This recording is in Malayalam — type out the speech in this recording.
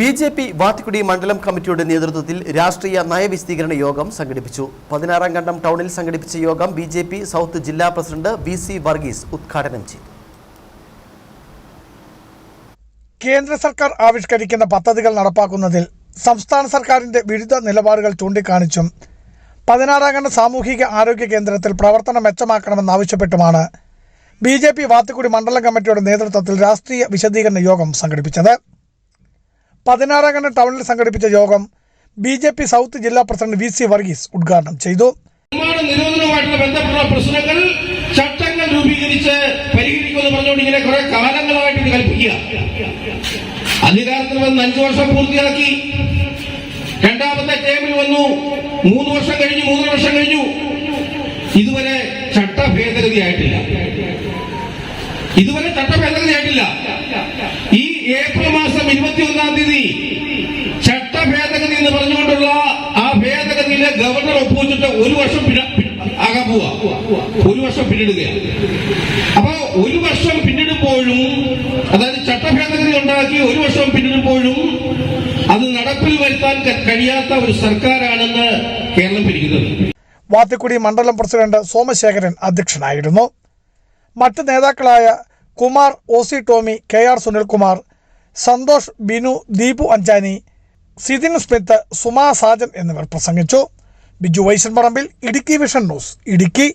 ബി ജെ പി വാത്തിക്കുടി മണ്ഡലം കമ്മിറ്റിയുടെ നേതൃത്വത്തിൽ രാഷ്ട്രീയ നയവിശദീകരണ യോഗം സംഘടിപ്പിച്ചു. പതിനാറാം കണ്ടം ടൗണിൽ സംഘടിപ്പിച്ച യോഗം ബി ജെ പി സൗത്ത് ജില്ലാ പ്രസിഡന്റ് വി സി വർഗീസ് ഉദ്ഘാടനം ചെയ്തു. കേന്ദ്ര സർക്കാർ ആവിഷ്കരിക്കുന്ന പദ്ധതികൾ നടപ്പാക്കുന്നതിൽ സംസ്ഥാന സർക്കാരിന്റെ വിരുദ്ധ നിലപാടുകൾ ചൂണ്ടിക്കാണിച്ചും പതിനാറാം ഘട്ട സാമൂഹിക ആരോഗ്യ കേന്ദ്രത്തിൽ പ്രവർത്തനം മെച്ചമാക്കണമെന്നാവശ്യപ്പെട്ടുമാണ് ബി ജെ പി വാത്തിക്കുടി മണ്ഡലം കമ്മിറ്റിയുടെ നേതൃത്വത്തിൽ രാഷ്ട്രീയ വിശദീകരണ യോഗം സംഘടിപ്പിച്ചത്. പതിനാറാം ഖണ്ഡ ടൗണിൽ സംഘടിപ്പിച്ച യോഗം ബി ജെ പി സൗത്ത് ജില്ലാ പ്രസിഡന്റ് വി സി വർഗീസ് ഉദ്ഘാടനം ചെയ്തു. നിരോധനവുമായിട്ടുള്ള ബന്ധപ്പെട്ട പ്രശ്നങ്ങൾ ചട്ടങ്ങൾ രൂപീകരിച്ച് പരിഹരിക്കുമെന്ന് പറഞ്ഞുകൊണ്ട് ഇങ്ങനെ കുറെ കാലങ്ങളായിട്ട് ഇത് കൽപ്പിക്കുക. അധികാരത്തിൽ വന്ന് അഞ്ചു വർഷം പൂർത്തിയാക്കി. രണ്ടാമത്തെ ടേമിൽ വന്നു. മൂന്ന് വർഷം കഴിഞ്ഞു മൂന്നര വർഷം കഴിഞ്ഞു. ഇതുവരെ ചട്ട ഭേദഗതി ആയിട്ടില്ല ഇതുവരെ ചട്ട ഭേദഗതി ആയിട്ടില്ല ഈ ഇരുപത്തിയൊന്നാം തീയതി ചട്ട ഭേദഗതി എന്ന് പറഞ്ഞുകൊണ്ടുള്ള ആ ഭേദഗതിയിലെ ഗവർണർ ഒപ്പുവെച്ചിട്ട് ഒരു വർഷം ആകാൻ പോവാ. ഒരു വർഷം പിന്നിടുകയാണ്. അപ്പൊ ഒരു വർഷം പിന്നിടുമ്പോഴും അതായത് ചട്ടഭേദഗതി ഉണ്ടാക്കി ഒരു വർഷം പിന്നിടുമ്പോഴും അത് നടപ്പിൽ വരുത്താൻ കഴിയാത്ത ഒരു സർക്കാരാണെന്ന് കേരളം പിരിക്കുന്നത് വാത്തിക്കുടി മണ്ഡലം പ്രസിഡന്റ് സോമശേഖരൻ അധ്യക്ഷനായിരുന്നു. മറ്റ് നേതാക്കളായ Kumar O C Tomy K R Sunilkumar Santhosh Binu Deepu Anchani Sithin Smith Suma Sajan എന്നിവർ പ്രസംഗിച്ചു. Biju Vaishan Parambil Idukki vision news Idukki.